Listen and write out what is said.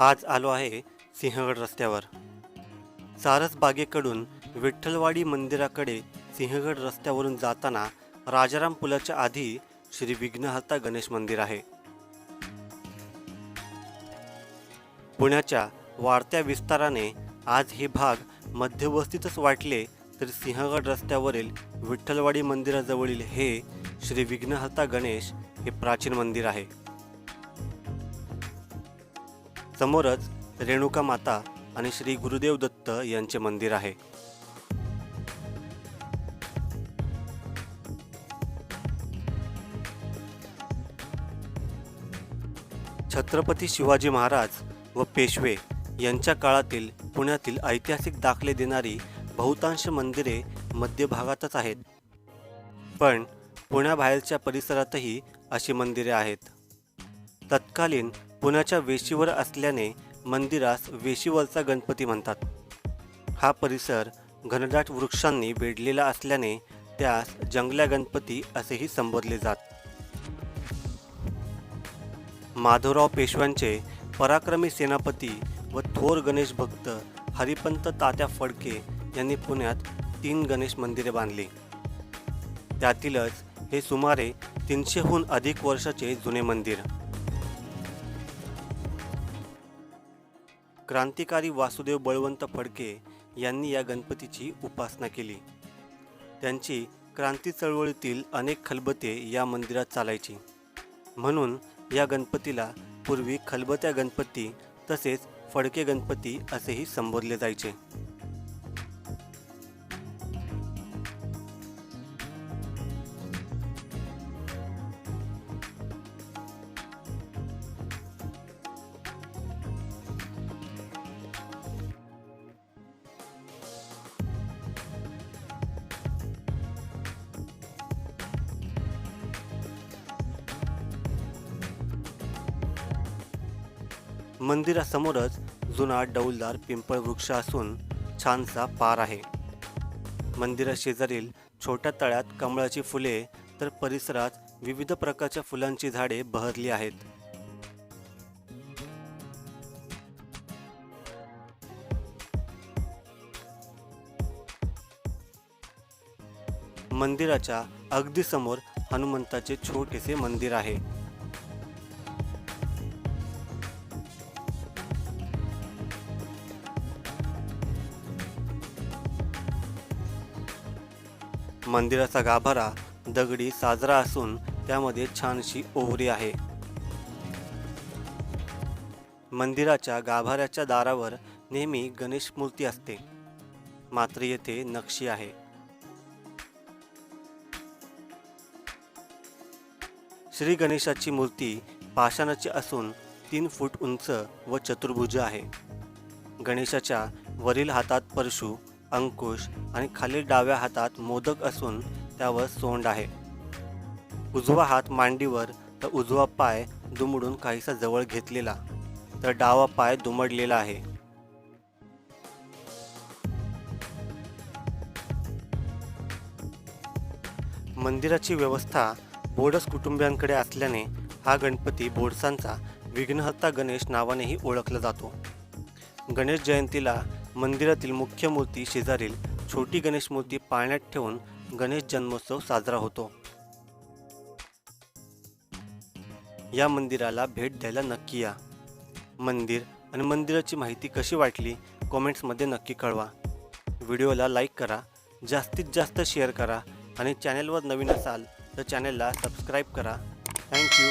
आज आलो आहे सिंहगड रस्त्यावर. सारस बागेकडून विठ्ठलवाडी मंदिराकडे सिंहगड रस्त्यावरून जाताना राजाराम पुलाच्या आधी श्री विघ्नहर्ता गणेश मंदिर आहे. पुण्याच्या वाढत्या विस्ताराने आज हे भाग मध्यवस्तीतच वाटले तर सिंहगड रस्त्यावरील विठ्ठलवाडी मंदिराजवळील हे श्री विघ्नहर्ता गणेश हे प्राचीन मंदिर आहे. समोरच रेणुका माता आणि श्री गुरुदेव दत्त यांचे मंदिर आहे. छत्रपती शिवाजी महाराज व पेशवे यांच्या काळातील पुण्यातील ऐतिहासिक दाखले देणारी बहुतांश मंदिरे मध्यभागातच आहेत. पण पुण्याबाहेरच्या परिसरातही अशी मंदिरे आहेत. तत्कालीन पुण्याच्या वेशीवर असल्याने मंदिरास वेशीवरचा गणपती म्हणतात. हा परिसर घनदाट वृक्षांनी वेढलेला असल्याने त्यास जंगल्या गणपती असेही संबोधले जात. माधवराव पेशव्यांचे पराक्रमी सेनापती व थोर गणेश भक्त हरिपंत तात्या फडके यांनी पुण्यात तीन गणेश मंदिरे बांधली. त्यातीलच हे सुमारे तीनशेहून अधिक वर्षाचे जुने मंदिर. क्रांतिकारी वासुदेव बळवंत फडके यांनी या गणपतीची उपासना केली. त्यांची क्रांती चळवळीतील अनेक खलबते या मंदिरात चालायची. म्हणून या गणपतीला पूर्वी खलबत्या गणपती तसेच फडके गणपती असेही संबोधले जायचे. मंदिरासमोरच जुना डौलदार पिंपळ वृक्ष असून छानसा पार आहे. मंदिराशेजारील छोट्या तळ्यात कमळाची फुले तर परिसरात विविध प्रकारच्या फुलांची झाडे बहरली आहेत. मंदिराच्या अगदी समोर हनुमंताचे छोटेसे मंदिर आहे. मंदिराचा गाभारा दगडी साजरा असून त्यामध्ये छानशी ओवरी आहे. मंदिराच्या गाभाऱ्याच्या दारावर नेहमी गणेश मूर्ती असते. मात्र येथे नक्षी आहे. श्री गणेशाची मूर्ती पाषाणाची असून तीन फूट उंच व चतुर्भुज आहे. गणेशाच्या वरील हातात परशु अंकुश आणि खालील डाव्या हातात मोदक असून त्यावर सोंड आहे. उजवा हात मांडीवर तर उजवा पाय दुमडून काहीसा जवळ घेतलेला तर डावा पाय दुमडलेला आहे. मंदिराची व्यवस्था बोडस कुटुंबियांकडे असल्याने हा गणपती बोडसांचा विघ्नहत्ता गणेश नावानेही ओळखला जातो. गणेश जयंतीला मंदिरातील मुख्य मूर्ती शेजारील छोटी गणेश मूर्ती पाळण्यात ठेवून गणेश जन्मोत्सव साजरा होतो. या मंदिराला भेट द्यायला नक्की या. मंदिर आणि मंदिराची माहिती कशी वाटली कॉमेंट्समध्ये नक्की कळवा. व्हिडिओला लाईक करा जास्तीत जास्त शेअर करा आणि चॅनेलवर नवीन असाल तर चॅनेलला सबस्क्राईब करा. थँक्यू